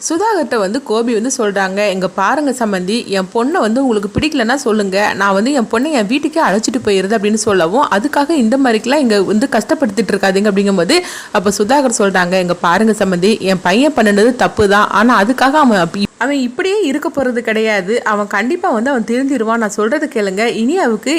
சுதாகர்கிட்ட வந்து கோபி வந்து சொல்கிறாங்க எங்கள் பாருங்க சம்மந்தி என் பொண்ணை வந்து உங்களுக்கு பிடிக்கலன்னா சொல்லுங்கள் நான் வந்து என் பொண்ணை என் வீட்டுக்கே அழைச்சிட்டு போயிருது அப்படின்னு சொல்லவும் அதுக்காக இந்த மாதிரிக்கெலாம் இங்கே வந்து கஷ்டப்படுத்திட்டு இருக்காதீங்க அப்படிங்கும்போது அப்போ சுதாகர் சொல்கிறாங்க எங்கள் பாருங்க சம்மந்தி என் பையன் பண்ணினது தப்பு தான். ஆனால் அதுக்காக அவன் அப்படி அவன் இப்படியே இருக்க போகிறது கிடையாது. அவன் கண்டிப்பாக வந்து அவன் திருந்திடுவான் நான் சொல்கிறத கேளுங்க. இனி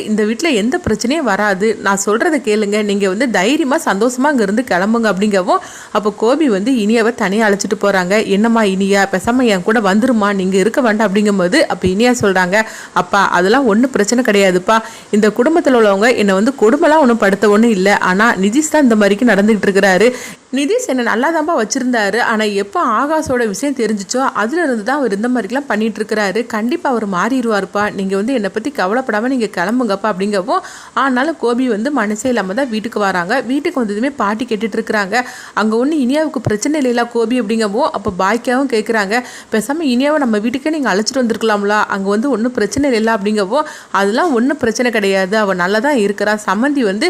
இந்த வீட்டில் எந்த பிரச்சனையும் வராது. நான் சொல்கிறத கேளுங்க. நீங்கள் வந்து தைரியமாக சந்தோஷமாக அங்கேருந்து கிளம்புங்க அப்படிங்கவும் அப்போ கோபி வந்து இனியாவை தனியாக அழைச்சிட்டு போகிறாங்க என்னம்மா இனியா? பேசாமல் என் கூட வந்துருமா நீங்கள் இருக்க வேண்டாம் அப்படிங்கும்போது அப்போ இனியா சொல்கிறாங்க அப்பா அதெல்லாம் ஒன்றும் பிரச்சனை கிடையாதுப்பா. இந்த குடும்பத்தில் உள்ளவங்க என்னை வந்து கொடுமைலாம் ஒன்றும் படுத்த ஒன்றும் இல்லை. ஆனால் நிதிஷ் தான் இந்த மாதிரிக்கு நடந்துகிட்டு இருக்கிறாரு. நிதிஷ் என்னை நல்லா தான்ப்பா வச்சுருந்தாரு. ஆனால் எப்போ ஆகாஷோட விஷயம் தெரிஞ்சிச்சோ அதுலேருந்து தான் அவர் இந்த மாதிரிலாம் பண்ணிகிட்ருக்கிறாரு கண்டிப்பாக அவர் மாறிடுவார்ப்பா. நீங்கள் வந்து என்னை பற்றி கவலைப்படாமல் நீங்கள் கிளம்புங்கப்பா அப்படிங்கப்போ ஆனாலும் கோபி வந்து மனசே இல்லாமல் தான் வீட்டுக்கு வராங்க. வீட்டுக்கு வந்ததுமே பாட்டி கேட்டுட்ருக்கிறாங்க அங்கே ஒன்றும் இனியாவுக்கு பிரச்சனை இல்லைல்ல கோபி அப்படிங்கப்போ அப்போ பாய்க்காவும் கேட்குறாங்க பேசாமல் இனியாவை நம்ம வீட்டுக்கே நீங்கள் அழைச்சிட்டு வந்திருக்கலாம்ல. அங்கே வந்து ஒன்றும் பிரச்சனை இல்லை அப்படிங்கப்போ அதெல்லாம் ஒன்றும் பிரச்சனை கிடையாது. அவள் நல்லா தான் இருக்கிறா. சம்மந்தி வந்து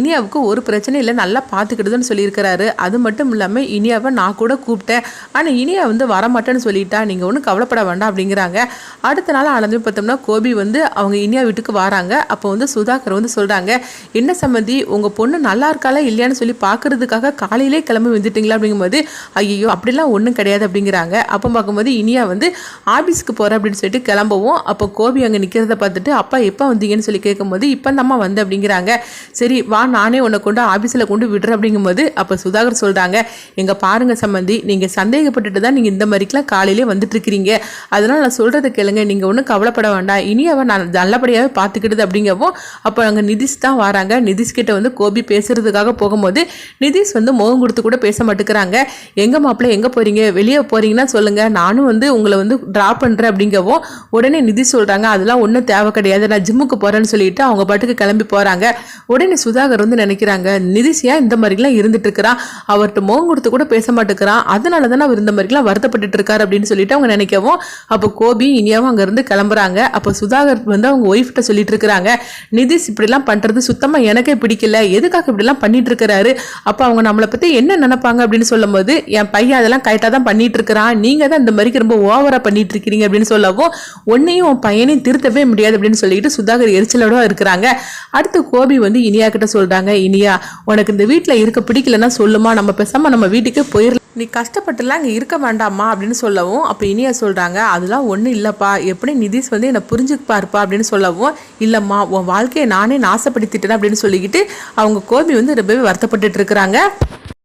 இனியாவுக்கு ஒரு பிரச்சனை இல்லை நல்லா பார்த்துக்கிடுதுன்னு சொல்லியிருக்கிறாரு. அது மட்டும் இல்லாமல் இனியாவை நான் கூட கூப்பிட்டேன். ஆனால் இனியா வந்து வரமாட்டேன்னு சொல்லிட்டா நீங்கள் ஒன்றும் கவலைப்பட வேண்டாம் அப்படிங்கிறாங்க. அடுத்த நாள் ஆனது பார்த்தோம்னா கோபி வந்து அவங்க இனியா வீட்டுக்கு வராங்க. அப்போ வந்து சுதாகர் வந்து சொல்கிறாங்க என்ன சம்மந்தி உங்கள் பொண்ணு நல்லா இருக்காளா இல்லையான்னு சொல்லி பார்க்குறதுக்காக காலையிலே கிளம்பி வந்துட்டீங்களா? அப்படிங்கும்போது ஐயோ அப்படிலாம் ஒன்றும் கிடையாது அப்படிங்கிறாங்க. அப்போ பார்க்கும்போது இனியா வந்து ஆஃபீஸுக்கு போகிறேன் அப்படின்னு சொல்லிட்டு கிளம்பவும் அப்போ கோபி அங்கே நிற்கிறத பார்த்துட்டு அப்பா எப்போ வந்தீங்கன்னு சொல்லி கேட்கும்போது இப்போ அம்மா வந்து அப்படிங்கிறாங்க. சரி வா நானே உன்னை கொண்டு ஆஃபீஸில் கொண்டு விடுறேன் அப்படிங்கும்போது அப்போ சுதாகர் சொல்கிறாங்க எங்கள் பாருங்க சம்மந்தி நீங்கள் சந்தேகப்பட்டுட்டு தான் நீங்கள் இந்த மாதிரிக்கெலாம் காலையிலே வந்துட்டுருக்கிறீங்க. அதனால் நான் சொல்கிறத கேளுங்க நீங்கள் ஒன்றும் கவலைப்பட வேண்டாம். இனி அவன் நான் நல்லபடியாகவே பார்த்துக்கிடுது அப்படிங்கவும் அப்போ அங்கே நிதிஷ் தான் வராங்க. நிதிஷ்கிட்ட வந்து கோபி பேசுறதுக்காக போகும்போது நிதிஷ் வந்து முகம் கொடுத்து கூட பேச மாட்டேங்கிறாங்க. எங்கள் மாப்பிள்ளை எங்கே போகிறீங்க வெளியே போகிறீங்கன்னா சொல்லுங்கள் நானும் வந்து உங்களை வந்து ட்ராப் பண்ணுறேன் அப்படிங்கவும் உடனே நிதிஷ் சொல்கிறாங்க அதெல்லாம் ஒன்றும் தேவை கிடையாது. நான் ஜிம்முக்கு போகிறேன்னு சொல்லிட்டு அவங்க பாட்டுக்கு கிளம்பி போகிறாங்க உடனே சுதாகர் வந்து நினைக்கிறாங்க நிதிஷ் ஏன் இந்த மாதிரிலாம் இருந்துட்டு இருக்கிறான் அவர்கிட்ட முகம் கொடுத்து கூட பேச மாட்டேங்கிறான். அதனால தான் அவர் இந்த மாதிரிலாம் வருத்தப்பட்டுட்டு இருக்காரு அப்படின்னு சொல்லிட்டு அவங்க நினைக்கவும் அப்போ கோபி இனியாவும் அங்கேருந்து கிளம்புறாங்க. அப்போ சுதாகர் வந்து அவங்க ஒய்ஃப்ட்ட சொல்லிட்டு இருக்கிறாங்க நிதிஷ் இப்படிலாம் பண்ணுறது சுத்தமாக எனக்கே பிடிக்கல. எதுக்காக இப்படிலாம் பண்ணிட்டு இருக்கிறாரு அப்போ அவங்க நம்மளை பற்றி என்ன நினைப்பாங்க? அப்படின்னு சொல்லும்போது என் பையன் அதெல்லாம் கரெக்டாக தான் பண்ணிட்டு இருக்கிறான் நீங்கள் தான் இந்த மாதிரிக்கு ரொம்ப ஓவராக பண்ணிட்டு இருக்கிறீங்க அப்படின்னு சொல்லவும் உன்னையும் உன் பையனையும் திருத்தவே முடியாது. அப்படின்னு சொல்லிட்டு சுதாகர் எரிச்சலோட இருக்கிறாங்க. அடுத்து கோபி வந்து இனியா கிட்ட சொல்கிறாங்க இனியா உனக்கு இந்த வீட்டில் இருக்க பிடிக்கலன்னா சொல்லுமா? நம்ம பேசாமல் நம்ம வீட்டுக்கு போயிடலாம் நீ கஷ்டப்பட்டுலாம் இங்கே இருக்க வேண்டாமா அப்படின்னு சொல்லவும் அப்போ இனியா சொல்கிறாங்க அதெல்லாம் ஒன்றும் இல்லைப்பா. எப்படி நிதிஷ் வந்து என்னை புரிஞ்சுப்பாருப்பா? அப்படின்னு சொல்லவும் இல்லைம்மா உன் வாழ்க்கையை நானே நாசப்படுத்திட்டேன் அப்படின்னு சொல்லிக்கிட்டு அவங்க கோபி வந்து ரொம்பவே வருத்தப்பட்டுட்டு இருக்கிறாங்க.